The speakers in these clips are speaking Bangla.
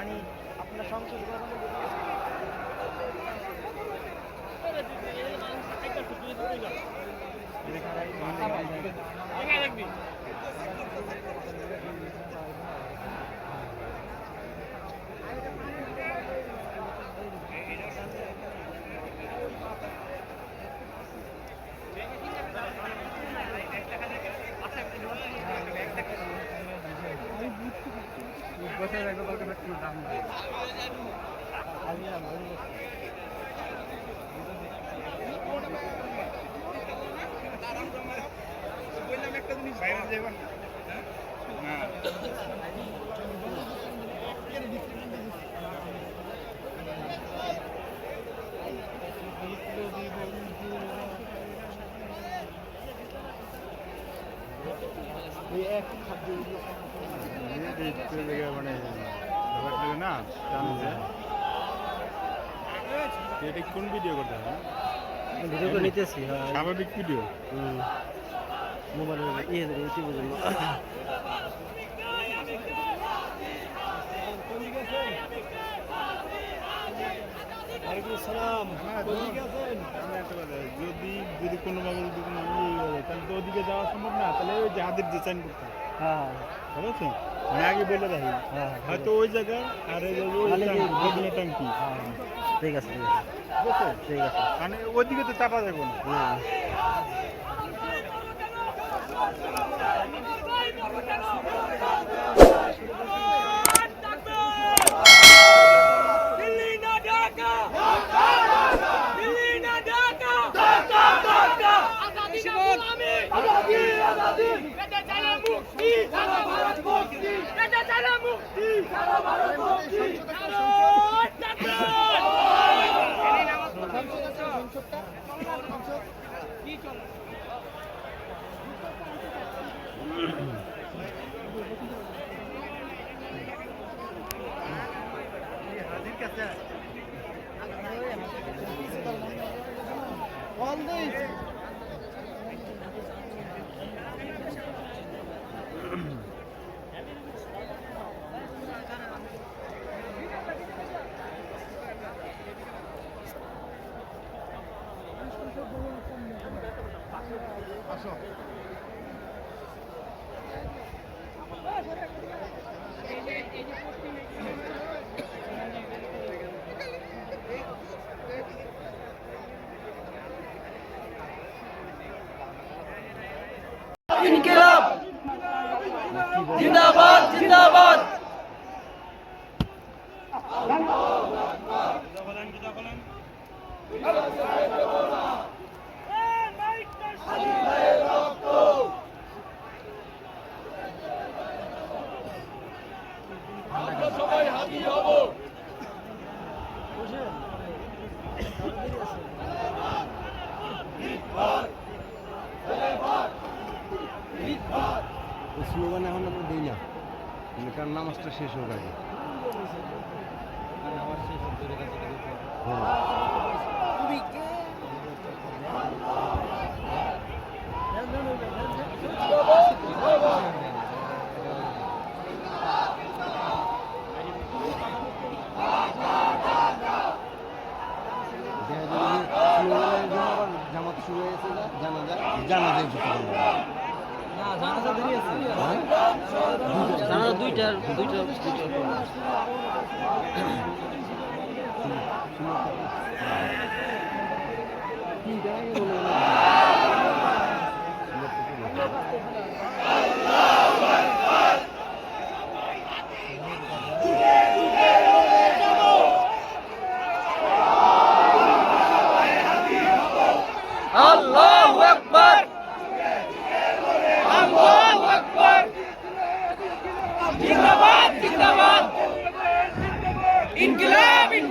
মানে আপনার সংসদ ভবনে না জানছে এটা কোন ভিডিও করতে হবে? ভিডিও করে নিতেছি হ্যাঁ। স্বাভাবিক ভিডিও মোবাইলের ইয়ে ইউটিউবের জন্য। আমি একটা কথা, যদি যদি কোনোভাবে যদি কোনো ইয়ে হয়ে তাহলে তো ওদিকে যাওয়া সম্ভব না তাহলে ওই যে হাতের ডিজাইন করতে হবে। হ্যাঁ। বুঝেছ মানে আগে বলে রাখি। হ্যাঁ হয়তো ওই জায়গায় আর এই ওই কি- ট্যাঙ্ক, হ্যাঁ। ঠিক আছে ঠিক আছে। ঠিক আছে ঠিক আছে। মানে ওইদিকে তো চাপা যাবে না। মুক্তি সারা ভারত মুক্তি এটা চালা মুক্তি সারা ভারত মুক্তি Хорошо. ইনকিলাব। জিন্দাবাদ জিন্দাবাদ। স্লোগান এখন আমরা দিই না কারণ নামাজটা শেষ হোক আগে। জামাত শুরু হয়েছে জানা যায় জানা যায় জানা দুইটার দুইটা দুইটার পর আল্লাহু আকবার আল্লাহু আকবার জিন্দাবাদ জিন্দাবাদ ইনকিলাব ইনকিলাব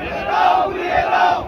别闹！别闹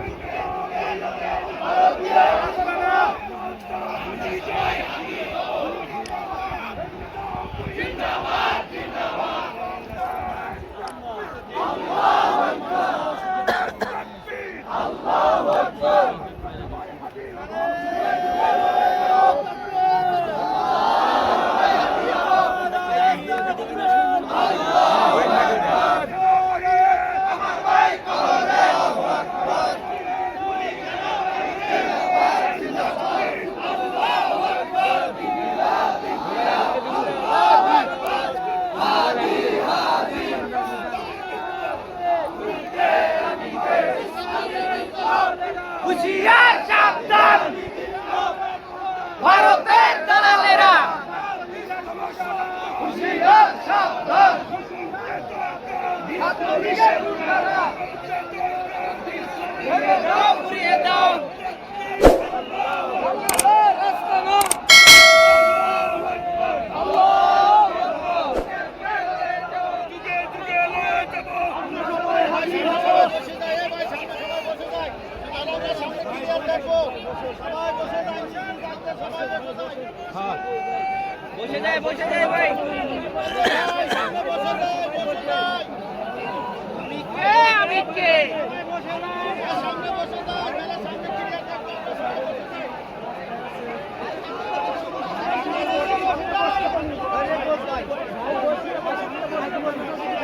হুশিয়ার সাবধান। ভারতের দালালেরা। হুশিয়ার সাবধান। ছাত্রলীগের বসে যায় বসে যায় ভাই। আমি কে নামাজ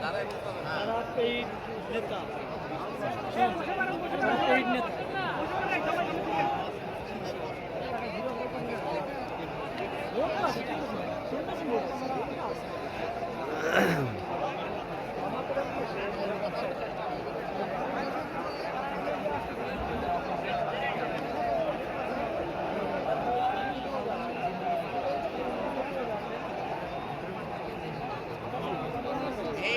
তারা পেইড নেতা তারা নেতা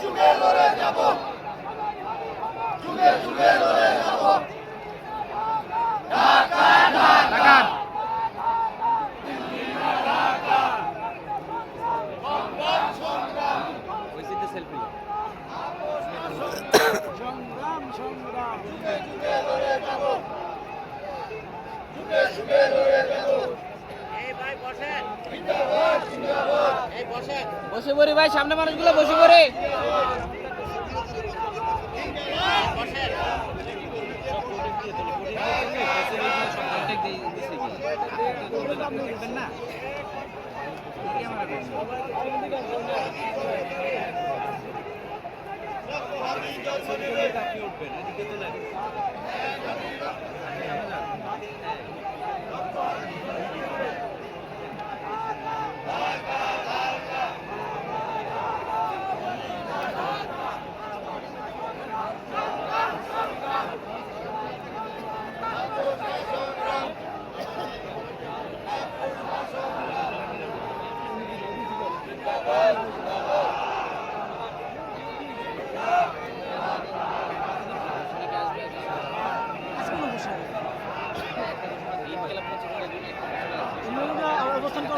যুগে যুগে লড়ে যাব। যুগে যুগে লড়ে যাব। ঢাকা ঢাকা। বসে পড়ি ভাই সামনে মানুষগুলো বসে পড়ি। উঠবেন এদিকে তো